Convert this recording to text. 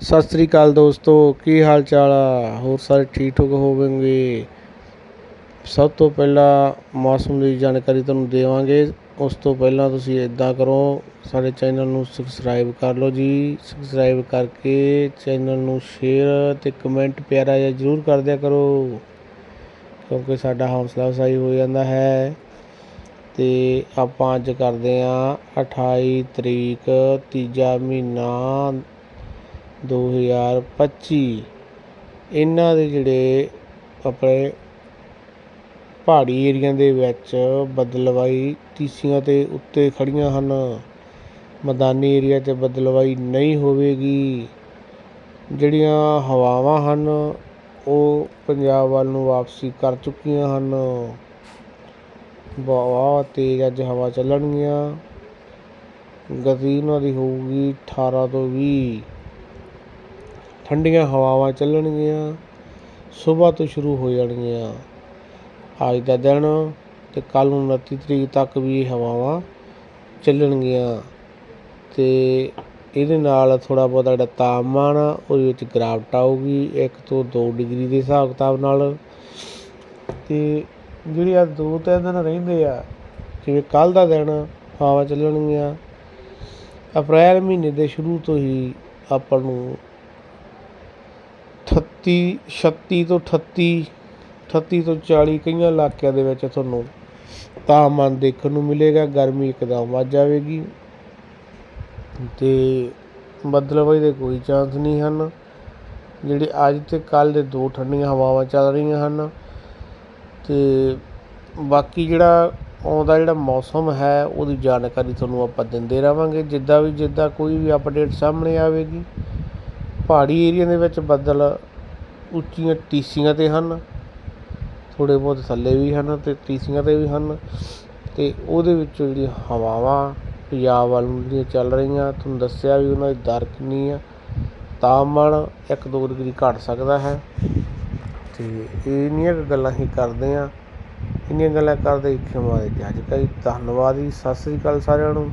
ਸਤਿ ਸ੍ਰੀ ਅਕਾਲ ਦੋਸਤੋ, ਕੀ ਹਾਲ ਚਾਲ ਆ? ਹੋਰ ਸਾਰੇ ਠੀਕ ਠਾਕ ਹੋਵੋਗੇ? ਸਭ ਤੋਂ ਪਹਿਲਾਂ ਮੌਸਮ ਦੀ ਜਾਣਕਾਰੀ ਤੁਹਾਨੂੰ ਦੇਵਾਂਗੇ। ਉਸ ਤੋਂ ਪਹਿਲਾਂ ਤੁਸੀਂ ਇਦਾਂ ਕਰੋ, ਸਾਡੇ ਚੈਨਲ ਨੂੰ ਸਬਸਕ੍ਰਾਈਬ ਕਰ ਲਓ ਜੀ। ਸਬਸਕ੍ਰਾਈਬ ਕਰਕੇ ਚੈਨਲ ਨੂੰ ਸ਼ੇਅਰ ਤੇ ਕਮੈਂਟ ਪਿਆਰਾ ਜਿਹਾ ਜ਼ਰੂਰ ਕਰ ਦਿਆ ਕਰੋ, ਕਿਉਂਕਿ ਸਾਡਾ ਹੌਸਲਾ ਅਫਜ਼ਾਈ ਹੋ ਜਾਂਦਾ ਹੈ। ਤੇ ਆਪਾਂ ਅੱਜ ਕਰਦੇ ਆਂ 28 ਤਰੀਕ ਤੀਜਾ ਮਹੀਨਾ 2025 ਇਹਨਾਂ ਦੇ ਜਿਹੜੇ ਆਪਣੇ ਪਹਾੜੀ ਏਰੀਆ ਦੇ ਵਿੱਚ ਬਦਲਵਾਈ ਟੀਸੀਆਂ ਤੇ ਉੱਤੇ ਖੜ੍ਹੀਆਂ ਹਨ। ਮੈਦਾਨੀ ਏਰੀਆ 'ਚ ਬਦਲਵਾਈ ਨਹੀਂ ਹੋਵੇਗੀ। ਜਿਹੜੀਆਂ ਹਵਾਵਾਂ ਹਨ, ਉਹ ਪੰਜਾਬ ਵੱਲ ਨੂੰ ਵਾਪਸੀ ਕਰ ਚੁੱਕੀਆਂ ਹਨ। ਬਹੁਤ ਤੇਜ਼ ਅੱਜ ਹਵਾ ਚੱਲਣਗੀਆਂ। ਗਤੀ ਉਹਨਾਂ ਦੀ ਹੋਊਗੀ 18 ਤੋਂ ਵੀਹ। ਠੰਡੀਆਂ ਹਵਾਵਾਂ ਚੱਲਣਗੀਆਂ ਸੁਬਾਹ ਤੋਂ ਸ਼ੁਰੂ ਹੋ ਜਾਣਗੀਆਂ। ਅੱਜ ਦਾ ਦਿਨ ਅਤੇ ਕੱਲ੍ਹ ਨੂੰ 29 ਤਰੀਕ ਤੱਕ ਵੀ ਇਹ ਹਵਾਵਾਂ ਚੱਲਣਗੀਆਂ ਅਤੇ ਇਹਦੇ ਨਾਲ ਥੋੜ੍ਹਾ ਬਹੁਤਾ ਜਿਹੜਾ ਤਾਪਮਾਨ ਆ, ਉਹਦੇ ਵਿੱਚ ਗਿਰਾਵਟ ਆਊਗੀ, ਇੱਕ ਤੋਂ ਦੋ ਡਿਗਰੀ ਦੇ ਹਿਸਾਬ ਕਿਤਾਬ ਨਾਲ। ਅਤੇ ਜਿਹੜੀ ਆ ਦੋ ਤਿੰਨ ਦਿਨ ਰਹਿੰਦੇ ਆ, ਜਿਵੇਂ ਕੱਲ੍ਹ ਦਾ ਦਿਨ ਹਵਾ ਚੱਲਣਗੀਆਂ, ਅਪ੍ਰੈਲ ਮਹੀਨੇ ਦੇ ਸ਼ੁਰੂ ਤੋਂ ਹੀ ਆਪਾਂ ਨੂੰ 38 36 ਤੋਂ 38 38 ਤੋਂ 40 ਕਈਆਂ ਇਲਾਕਿਆਂ ਦੇ ਵਿੱਚ ਤੁਹਾਨੂੰ ਤਾਪਮਾਨ ਦੇਖਣ ਨੂੰ ਮਿਲੇਗਾ, ਗਰਮੀ ਇੱਕਦਮ ਵੱਧ ਜਾਵੇਗੀ। ਅਤੇ ਬਦਲਵਾਈ ਦੇ ਕੋਈ ਚਾਂਸ ਨਹੀਂ ਹਨ। ਜਿਹੜੇ ਅੱਜ ਅਤੇ ਕੱਲ੍ਹ ਦੇ ਦੋ ਠੰਡੀਆਂ ਹਵਾਵਾਂ ਚੱਲ ਰਹੀਆਂ ਹਨ। ਅਤੇ ਬਾਕੀ ਜਿਹੜਾ ਆਉਂਦਾ ਜਿਹੜਾ ਮੌਸਮ ਹੈ, ਉਹਦੀ ਜਾਣਕਾਰੀ ਤੁਹਾਨੂੰ ਆਪਾਂ ਦਿੰਦੇ ਰਹਾਂਗੇ। ਜਿੱਦਾਂ ਵੀ, ਜਿੱਦਾਂ ਕੋਈ ਵੀ ਅਪਡੇਟ ਸਾਹਮਣੇ ਆਵੇਗੀ। ਪਹਾੜੀ ਏਰੀਆ ਦੇ ਵਿੱਚ ਬੱਦਲ ਉੱਚੀਆਂ ਟੀਸੀਆਂ ਤੇ ਹਨ, ਥੋੜ੍ਹੇ ਬਹੁਤ ਥੱਲੇ ਵੀ ਹਨ ਅਤੇ ਟੀਸੀਆਂ ਤੇ ਵੀ ਹਨ ਅਤੇ ਉਹਦੇ ਵਿੱਚੋਂ ਜਿਹੜੀਆਂ ਹਵਾਵਾਂ ਪੰਜਾਬ ਵੱਲ ਨੂੰ ਜਿਹੜੀਆਂ ਚੱਲ ਰਹੀਆਂ, ਤੁਹਾਨੂੰ ਦੱਸਿਆ ਵੀ ਉਹਨਾਂ ਦੀ ਦਰ ਕਿੰਨੀ ਆ, ਤਾਪਮਾਨ 1-2 ਡਿਗਰੀ ਘੱਟ ਸਕਦਾ ਹੈ ਅਤੇ ਇੰਨੀਆਂ ਕੁ ਗੱਲਾਂ ਅਸੀਂ ਕਰਦੇ ਹਾਂ, ਇੰਨੀਆਂ ਗੱਲਾਂ ਕਰਦੇ ਹੀ ਖਿਮਾ ਦੇ ਜੱਜ ਕਈ ਧੰਨਵਾਦ ਜੀ, ਸਤਿ ਸ੍ਰੀ ਅਕਾਲ ਸਾਰਿਆਂ ਨੂੰ।